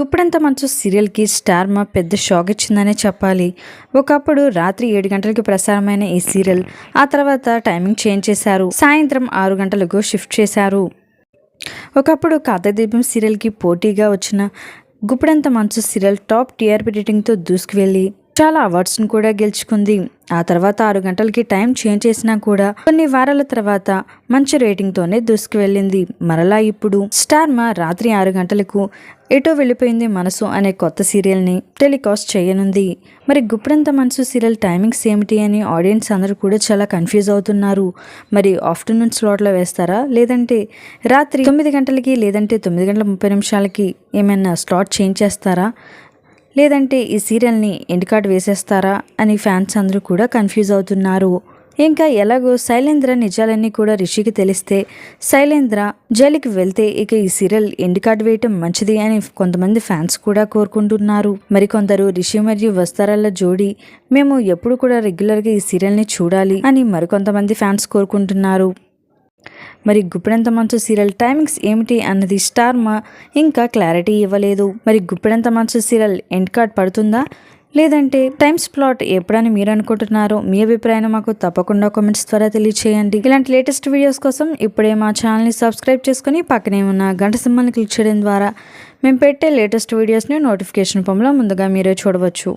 గుప్పడంత మంచు సీరియల్కి స్టార్ మా పెద్ద షాక్ ఇచ్చిందనే చెప్పాలి. ఒకప్పుడు రాత్రి ఏడు గంటలకు ప్రసారమైన ఈ సీరియల్ ఆ తర్వాత టైమింగ్ చేంజ్ చేశారు. సాయంత్రం ఆరు గంటలకు షిఫ్ట్ చేశారు. ఒకప్పుడు కాతదీపం సీరియల్కి పోటీగా వచ్చిన గుప్పుడంత మంచు సీరియల్ టాప్ టీఆర్పీ రేటింగ్తో దూసుకువెళ్ళి చాలా అవార్డ్స్ను కూడా గెలుచుకుంది. ఆ తర్వాత ఆరు గంటలకి టైం చేంజ్ చేసినా కూడా కొన్ని వారాల తర్వాత మంచి రేటింగ్తోనే దూసుకువెళ్ళింది. మరలా ఇప్పుడు స్టార్ మా రాత్రి ఆరు గంటలకు ఎటో వెళ్ళిపోయింది మనసు అనే కొత్త సీరియల్ని టెలికాస్ట్ చేయనుంది. మరి గుప్పడంత మనసు సీరియల్ టైమింగ్స్ ఏమిటి అని ఆడియన్స్ అందరూ కూడా చాలా కన్ఫ్యూజ్ అవుతున్నారు. మరి ఆఫ్టర్నూన్ స్లాట్లో వేస్తారా? లేదంటే రాత్రి తొమ్మిది గంటలకి లేదంటే తొమ్మిది గంటల ముప్పై నిమిషాలకి ఏమైనా స్లాట్ చేంజ్ చేస్తారా? లేదంటే ఈ సీరియల్ని ఎండికాట్ వేసేస్తారా అని ఫ్యాన్స్ అందరూ కూడా కన్ఫ్యూజ్ అవుతున్నారు. ఇంకా ఎలాగో శైలేంద్ర నిజాలన్నీ కూడా రిషికి తెలిస్తే శైలేంద్ర జైలుకి వెళ్తే ఇక ఈ సీరియల్ ఎండ్ కార్డ్ వేయటం మంచిది అని కొంతమంది ఫ్యాన్స్ కూడా కోరుకుంటున్నారు. మరికొందరు రిషి మరియు వస్తారాల జోడి మేము ఎప్పుడు కూడా రెగ్యులర్గా ఈ సీరియల్ని చూడాలి అని మరికొంతమంది ఫ్యాన్స్ కోరుకుంటున్నారు. మరి గుప్పెడంత మంచు సీరియల్ టైమింగ్స్ ఏమిటి అన్నది స్టార్ మా ఇంకా క్లారిటీ ఇవ్వలేదు. మరి గుప్పెడంత మంచు సీరియల్ ఎండ్ కార్డ్ పడుతుందా? లేదంటే టైమ్స్ ప్లాట్ ఎప్పుడని మీరు అనుకుంటున్నారో మీ అభిప్రాయం మాకు తప్పకుండా కామెంట్స్ ద్వారా తెలియచేయండి. ఇలాంటి లేటెస్ట్ వీడియోస్ కోసం ఇప్పుడే మా ఛానల్ని సబ్స్క్రైబ్ చేసుకుని పక్కనే ఉన్న గంట సింహాన్ని క్లిక్ చేయడం ద్వారా మేము పెట్టే లేటెస్ట్ వీడియోస్ని నోటిఫికేషన్ రూపంలో ముందుగా మీరే చూడవచ్చు.